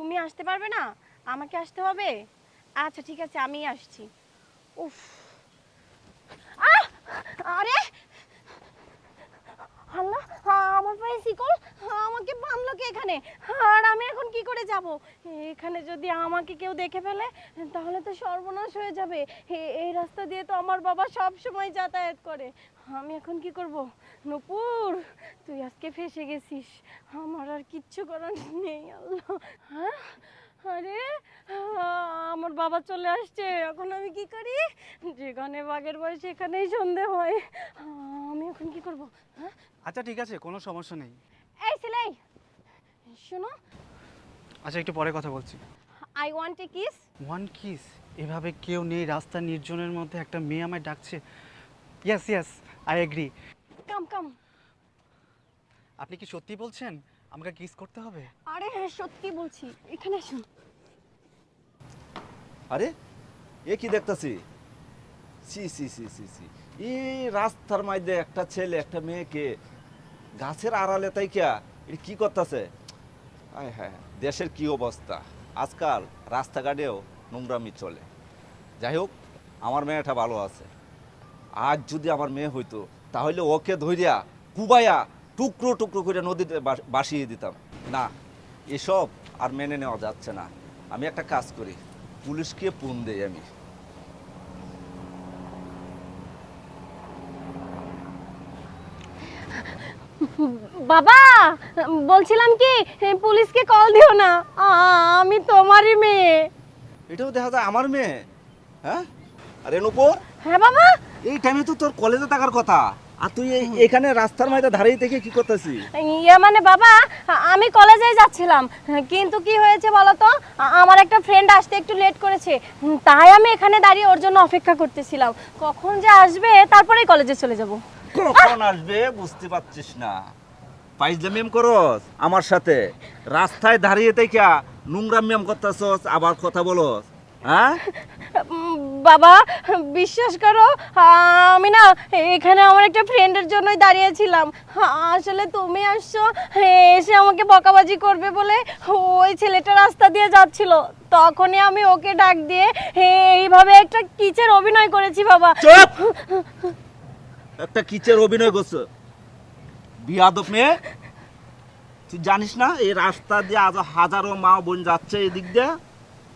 তুমি আসতে পারবে না? আমাকে আসতে হবে? আচ্ছা ঠিক আছে আমি আসছি। উফ আহ! আরে আল্লাহ আমার পায়ে শিকল আমাকে বাঁধলো কে এখানে আর আমি এখন কি করে যাব? এখানে যদি আমাকে কেউ দেখে ফেলে তাহলে তো সর্বনাশ হয়ে যাবে। এই রাস্তা দিয়ে তো আমার বাবা সব সময় যাতায়াত করে। আমি এখন কি করব? নূপুর তুই আজকে ফেসে গেছিস। আমার আর কিচ্ছু করার নেই আল্লাহ। হ্যাঁ? আরে আমার বাবা চলে আসছে। এখন আমি কি করি? যেখানে বাঘের বয়স সেখানেই সন্ধে হয়। আমি এখন কি করব? হ্যাঁ? আচ্ছা ঠিক আছে কোনো সমস্যা নেই। এই ছেলে শোনো। আচ্ছা একটু পরে কথা বলছি। I want a kiss one kiss এভাবে কেউ নেই রাস্তা নির্জনের মধ্যে একটা মেয়ে আমায় ডাকছে। Yes yes I agree come come আপনি কি সত্যি বলছেন? আমাকে কিস করতে হবে? আরে হ্যাঁ সত্যি বলছি। এখানে আসুন। আরে এ কি দেখতাছি? See see see see see. এই রাস্তার মধ্যে একটা ছেলে একটা মেয়েকে গাছের আড়ালে তাই কিয়া এটা কি করতেছে? আয় হ্যাঁ দেশের কি অবস্থা? আজকাল রাস্তাঘাটেও নোংরামি চলে। যাই হোক, আমার মেয়েটা ভালো আছে। আজ যদি আমার মেয়ে হইতো, তাহলে ওকে ধইরিয়া কুবাইয়া টুকরো টুকরো করে নদীতে বাসিয়ে দিতাম। না, এসব আর মেনে নেওয়া যাচ্ছে না। আমি একটা কাজ করি, পুলিশকে ফোন দেই আমি। বাবা বলছিলাম কি পুলিশকে কল দিও না। আমি তোমারই মেয়ে। এটাও দেখা যায় আমার মেয়ে? হ্যাঁ? আরে নুপুর। হ্যাঁ বাবা। এই টাইমে তো তোর কলেজে থাকার কথা। আর তুই এখানে রাস্তার মধ্যে দাঁড়িয়ে থেকে কি করতেছিস? ইয়ে মানে বাবা আমি কলেজে যাচ্ছিলাম। কিন্তু কি হয়েছে বলো তো আমার একটা ফ্রেন্ড আসতে একটু লেট করেছে। তাই আমি এখানে দাঁড়িয়ে ওর জন্য অপেক্ষা করতেছিলাম। কখন যে আসবে তারপরেই কলেজে চলে যাব। কখন আসবে বুঝতে পারছিস না। পাইজলামিম করস আমার সাথে। রাস্তায় দাঁড়িয়ে থেকে নোংরা মেম করতেছস আবার কথা বলস হ্যাঁ? বাবা বিশ্বাস করো আমি না এখানে আমার একটা ফ্রেন্ডের জন্যই দাঁড়িয়েছিলাম। আসলে তুমি আসছো এসে আমাকে বকাবাজি করবে বলে ওই ছেলেটা রাস্তা দিয়ে যাচ্ছিল। তখনই আমি ওকে ডাক দিয়ে এইভাবে একটা কিচের অভিনয় করেছি বাবা? চুপ! একটা কিচের অভিনয় করছ। বিয়াদব মেয়ে। তুই জানিস না, এই রাস্তা দিয়ে আজ হাজারো মা বোন যাচ্ছে এদিক দিয়ে।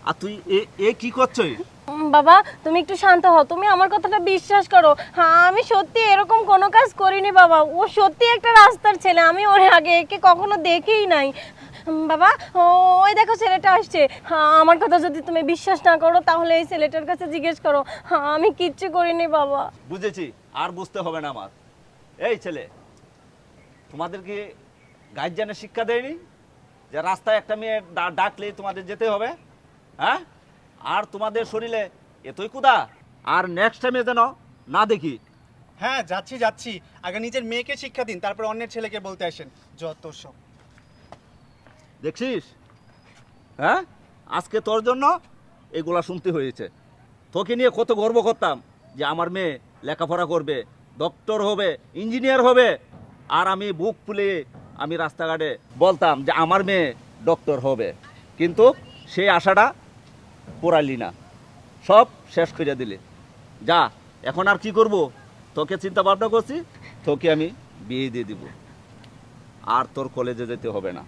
আর তুই এ- কি করছ? বাবা, তুমি একটু শান্ত হও। তুমি আমার কথাটা বিশ্বাস করো। হ্যাঁ আমি সত্যি এরকম কোনো কাজ করিনি, বাবা। ও সত্যি একটা রাস্তার ছেলে। আমি ওর আগে একে কখনো দেখেই নাই। বাবা ওই দেখো ছেলেটা আসছে। হ্যাঁ আমার কথা যদি তুমি বিশ্বাস না করো তাহলে এই ছেলেটার কাছে জিজ্ঞেস করো। হ্যাঁ আমি কিচ্ছু করিনি বাবা। বুঝেছি আর বুঝতে হবে না আমার। এই ছেলে তোমাদেরকে গার্জিয়ানের শিক্ষা দেয়নি? যে রাস্তায় একটা মেয়ে ডা- ডাকলেই তোমাদের যেতে হবে হ্যাঁ? আর তোমাদের শরীরে এতই কুদা আর নেক্সট টাইমে যেন না দেখি। হ্যাঁ যাচ্ছি যাচ্ছি। আগে নিজের মেয়েকে শিক্ষা দিন তারপর অন্যের ছেলেকে বলতে আসেন। যত সব। দেখছিস? হ্যাঁ? আজকে তোর জন্য এগুলা শুনতে হয়েছে। তোকে নিয়ে কত গর্ব করতাম যে আমার মেয়ে লেখাপড়া করবে ডক্টর হবে ইঞ্জিনিয়ার হবে। আর আমি বুক ফুলে আমি রাস্তাঘাটে বলতাম যে আমার মেয়ে ডক্টর হবে। কিন্তু সেই আশাটা পোড়ালি না। সব শেষ করে দিলে। যা এখন আর কি করব? তোকে চিন্তা ভাবনা করছি তোকে আমি বিয়ে দিয়ে দিব। আর তোর কলেজে যেতে হবে না।